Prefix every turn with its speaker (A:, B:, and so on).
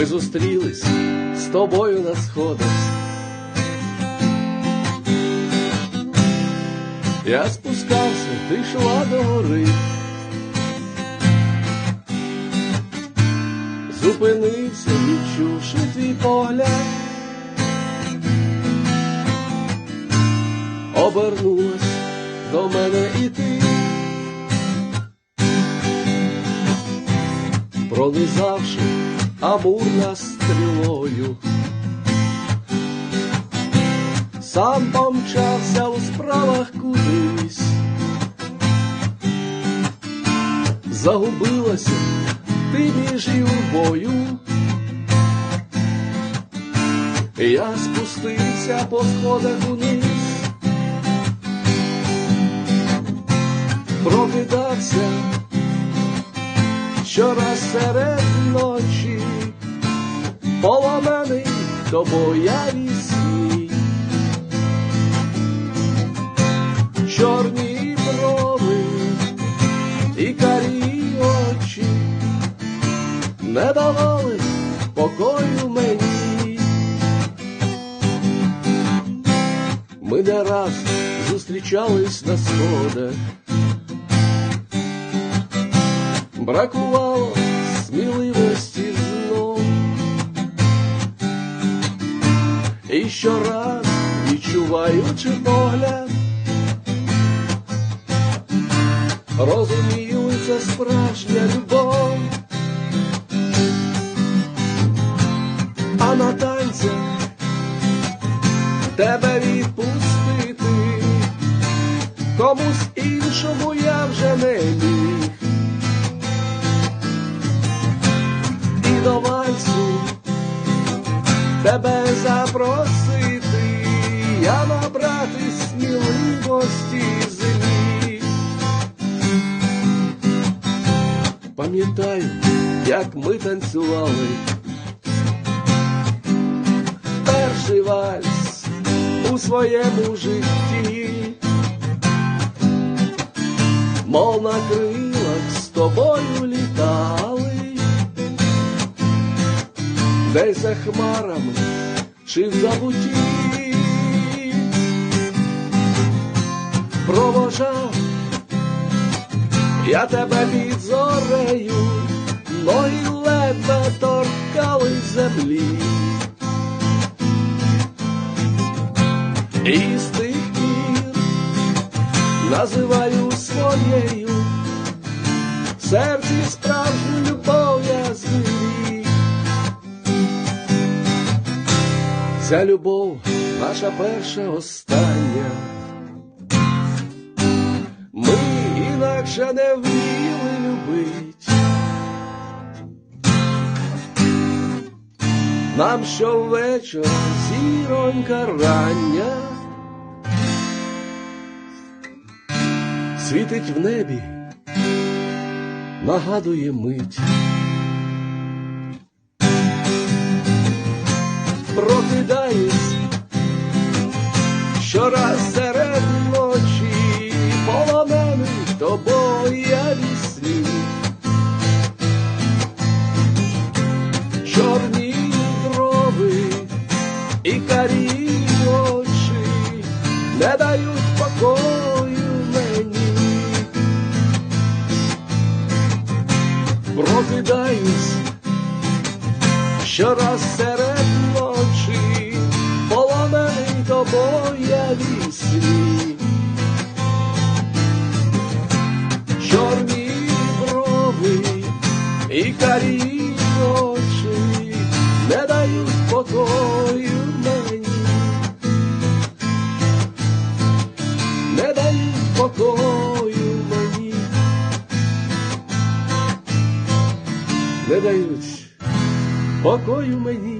A: Ми зустрілись з тобою на сходах. Я спускався, ти йшла до гори. Зупинився, відчувши твій погляд. Обернулась до мене і ти. Пронизавши амур нас стрілою. Сам помчався у справах кудись, загубилася ти між юрбою. Я спустився по сходах униз, прокидався щораз серед ночі, поломаний тобою вісні. Чорні брови і карі очі не давали покою мені. Ми не раз зустрічались на сходах, бракувало сміливості щораз відчуваючи погляд, розумію, це справжня любов, а на танцях тебе відпустити, комусь іншому я вже не міг. І до вальсу тебе запросити, я набрати сміливості зимі. Пам'ятаю, як ми танцювали. Перший вальс у своєму житті, мов на крилах з тобою літали, десь за хмарами чи в забутті провожав. Я тебе під зорею, ноги ледве торкали землі. І з тих пір називаю своєю, серці справжню Ця любов наша перша остання. Ми інакше не вміли любить. Нам щовечора зіронька рання світить в небі, нагадує мить. Прокидаюсь не дають покою мені. Прокидаюсь щораз серед ночі, полонений тобою я вісні. Чорні брови і карі очі не дають покою не дають покою мені.